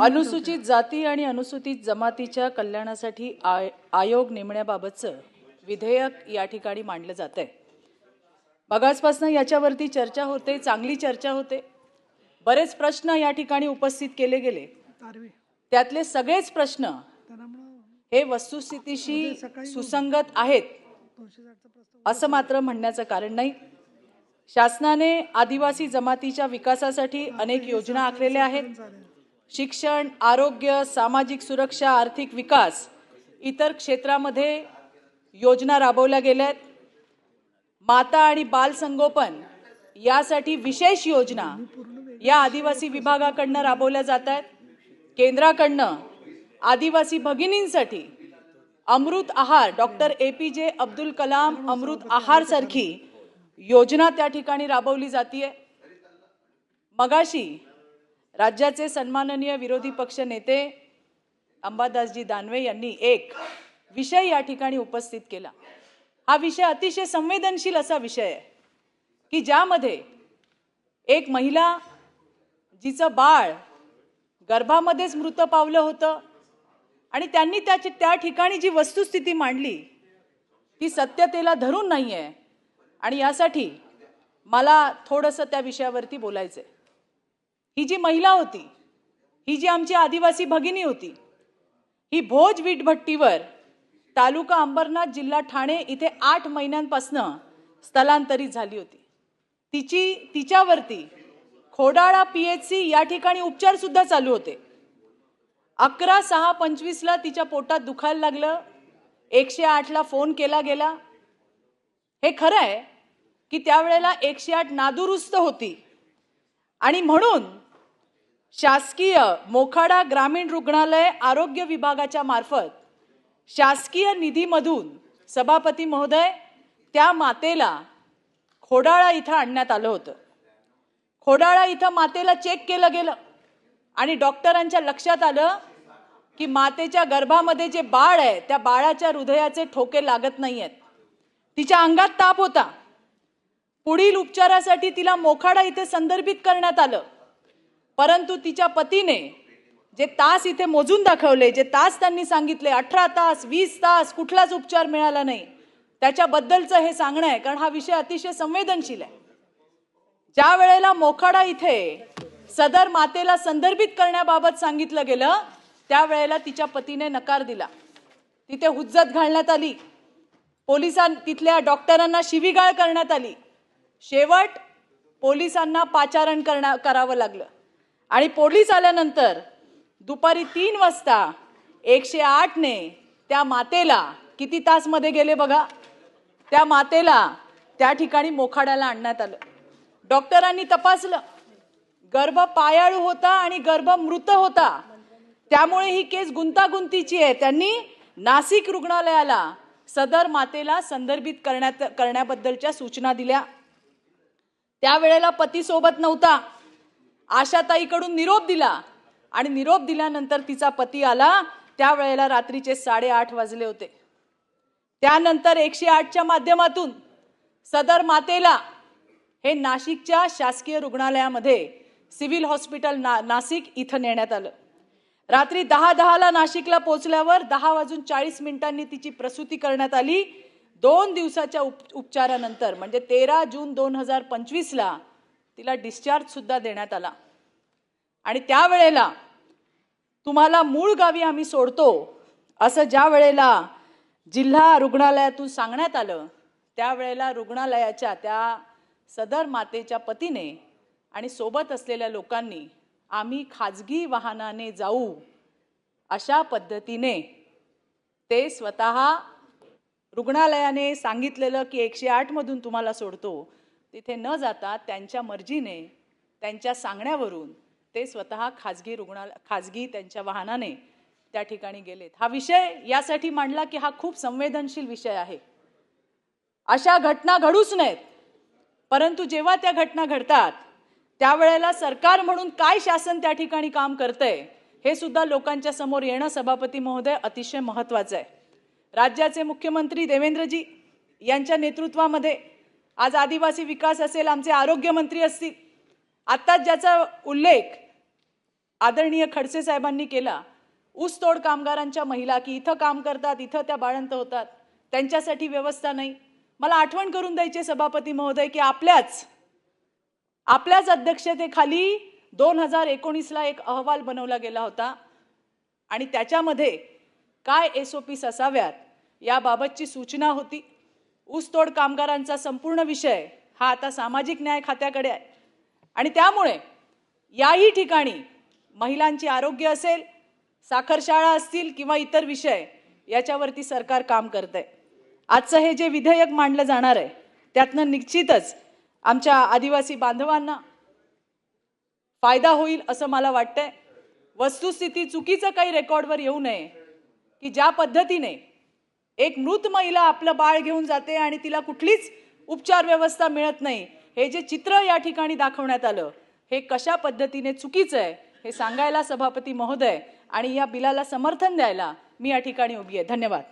अनुसूचित जाती आणि अनुसूचित जमातीच्या कल्याणासाठी आय- आयोग नेमण्याबाबतचं विधेयक या ठिकाणी मांडलं जात आहे मगाचपासून याच्यावरती चर्चा होते चांगली चर्चा होते. बरेच प्रश्न या ठिकाणी उपस्थित केले गेले. त्यातले सगळेच प्रश्न हे वस्तुस्थितीशी सुसंगत आहेत असं मात्र म्हणण्याचं कारण नाही. शासनाने आदिवासी जमातीच्या विकासासाठी अनेक योजना आखलेल्या आहेत. शिक्षण आरोग्य सामाजिक सुरक्षा आर्थिक विकास इतर क्षेत्रामध्ये योजना राबवल्या गेल्या आहेत माता आणि बालसंगोपन यासाठी विशेष योजना या आदिवासी विभागाकडनं राबवल्या जात आहेत केंद्राकडनं आदिवासी भगिनींसाठी अमृत आहार डॉक्टर ए पी जे अब्दुल कलाम अमृत आहारसारखी योजना त्या ठिकाणी राबवली जातीय. मगाशी राज्याचे सन्माननीय विरोधी पक्ष नेते अंबादासजी दानवे यांनी एक विषय या ठिकाणी उपस्थित केला. हा विषय अतिशय संवेदनशील असा विषय आहे की ज्यामध्ये एक महिला जिचं बाळ गर्भामध्येच मृत पावलं होतं आणि त्यांनी त्याची त्या ठिकाणी जी वस्तुस्थिती मांडली ती सत्यतेला धरून नाही आहे आणि यासाठी मला थोडंसं त्या विषयावरती बोलायचं आहे ही जी महिला होती ही जी आमची आदिवासी भगिनी होती ही भोज वीटभट्टीवर तालुका अंबरनाथ जिल्हा ठाणे इथे आठ महिन्यांपासनं स्थलांतरित झाली होती. तिची तिच्यावरती खोडाळा पी एच सी या ठिकाणी उपचारसुद्धा चालू होते. अकरा सहा पंचवीसला तिच्या पोटात दुखायला लागलं एकशे आठला फोन केला गेला. हे खरं आहे की त्यावेळेला एकशे आठ नादुरुस्त होती. आणि म्हणून शासकीय मोखाडा ग्रामीण रुग्णालय आरोग्य विभागाच्या मार्फत शासकीय निधीमधून सभापती महोदय त्या मातेला खोडाळा इथं आणण्यात आलं होतं. खोडाळा इथं मातेला चेक केलं गेलं आणि डॉक्टरांच्या लक्षात आलं की मातेच्या गर्भामध्ये जे बाळ आहे त्या बाळाच्या हृदयाचे ठोके लागत नाही आहेत तिच्या अंगात ताप होता. पुढील उपचारासाठी तिला मोखाडा इथे संदर्भित करण्यात आलं. परंतु तिच्या पतीने जे तास इथे मोजून दाखवले जे तास त्यांनी सांगितले अठरा तास वीस तास कुठलाच उपचार मिळाला नाही त्याच्याबद्दलचं हे सांगणं आहे कारण हा विषय अतिशय संवेदनशील आहे. ज्या वेळेला मोखाडा इथे सदर मातेला संदर्भित करण्याबाबत सांगितलं गेलं त्यावेळेला तिच्या पतीने नकार दिला. तिथे हुज्जत घालण्यात आली. पोलिसां तिथल्या डॉक्टरांना शिवीगाळ करण्यात आली. शेवट पोलिसांना पाचारण करण्या करावं लागलं. आणि पोलीस आल्यानंतर दुपारी तीन वाजता एकशे आठने त्या मातेला किती तासमध्ये गेले बघा? त्या मातेला त्या ठिकाणी मोखाड्याला आणण्यात आलं. डॉक्टरांनी तपासलं. गर्भ पायाळू होता आणि गर्भ मृत होता. त्यामुळे ही केस गुंतागुंतीची आहे. त्यांनी नाशिक रुग्णालयाला सदर मातेला संदर्भित करण्यात करण्याबद्दलच्या सूचना दिल्या. त्यावेळेला पती सोबत नव्हता. आशाताईकडून निरोप दिला. आणि निरोप दिल्यानंतर तिचा पती आला. त्यावेळेला रात्रीचे साडेआठ वाजले होते. त्यानंतर एकशे आठच्या माध्यमातून सदर मातेला हे नाशिकच्या शासकीय रुग्णालयामध्ये सिव्हिल हॉस्पिटल ना नाशिक इथं नेण्यात आलं. रात्री दहा दहाला नाशिकला पोहोचल्यावर दहा वाजून चाळीस मिनिटांनी तिची प्रसूती करण्यात आली. दोन दिवसाच्या उप उपचारानंतर म्हणजे तेरा जून दोन हजार पंचवीसला तिला डिस्चार्जसुद्धा देण्यात आला. आणि त्यावेळेला तुम्हाला मूळ गावी आम्ही सोडतो असं ज्या वेळेला जिल्हा रुग्णालयातून सांगण्यात आलं त्यावेळेला रुग्णालयाच्या त्या सदर मातेच्या पतीने आणि सोबत असलेल्या लोकांनी आम्ही खाजगी वाहनाने जाऊ अशा पद्धतीने ते स्वतः रुग्णालयाने सांगितलेलं की एकशे आठमधून तुम्हाला सोडतो. तिथे न जाता त्यांच्या मर्जीने त्यांच्या सांगण्यावरून ते स्वतः खाजगी रुग्णाल खाजगी त्यांच्या वाहनाने त्या ठिकाणी गेलेत. हा विषय यासाठी मांडला की हा खूप संवेदनशील विषय आहे. अशा घटना घडूच नयेत. परंतु जेव्हा त्या घटना घडतात त्यावेळेला सरकार म्हणून काय शासन त्या ठिकाणी काम करतंय हे सुद्धा लोकांच्या समोर येणं सभापती महोदय अतिशय महत्वाचं आहे. राज्याचे मुख्यमंत्री देवेंद्रजी यांच्या नेतृत्वामध्ये आज आदिवासी विकास असेल आमचे आरोग्यमंत्री असतील. आत्ताच ज्याचा उल्लेख आदरणीय खडसे साहेबांनी केला ऊसतोड कामगारांच्या महिला की इथं काम करतात इथं त्या बाळंत होतात त्यांच्यासाठी व्यवस्था नाही. मला आठवण करून द्यायचे सभापती महोदय की आपल्याच आपल्याच अध्यक्षतेखाली दोन हजार एकोणीसला एक अहवाल बनवला गेला होता. आणि त्याच्यामध्ये काय एस ओ पीस असाव्यात याबाबतची सूचना होती. ऊसतोड कामगारांचा संपूर्ण विषय हा आता सामाजिक न्याय खात्याकडे आहे. आणि त्यामुळे याही ठिकाणी महिलांचे आरोग्य असेल साखरशाळा असतील किंवा इतर विषय याच्यावरती सरकार काम करत आहे आजचं हे जे विधेयक मांडलं जाणार आहे त्यातनं निश्चितच आमच्या आदिवासी बांधवांना फायदा होईल असं मला वाटतंय. वस्तुस्थिती चुकीचं काही रेकॉर्डवर येऊ नये की ज्या पद्धतीने एक मृत महिला आपलं बाळ घेऊन जाते आणि तिला कुठलीच उपचार व्यवस्था मिळत नाही. हे जे चित्र या ठिकाणी दाखवण्यात आलं हे कशा पद्धतीने चुकीचं आहे हे सांगायला सभापती महोदय आणि या बिलाला समर्थन द्यायला मी या ठिकाणी उभी आहे. धन्यवाद.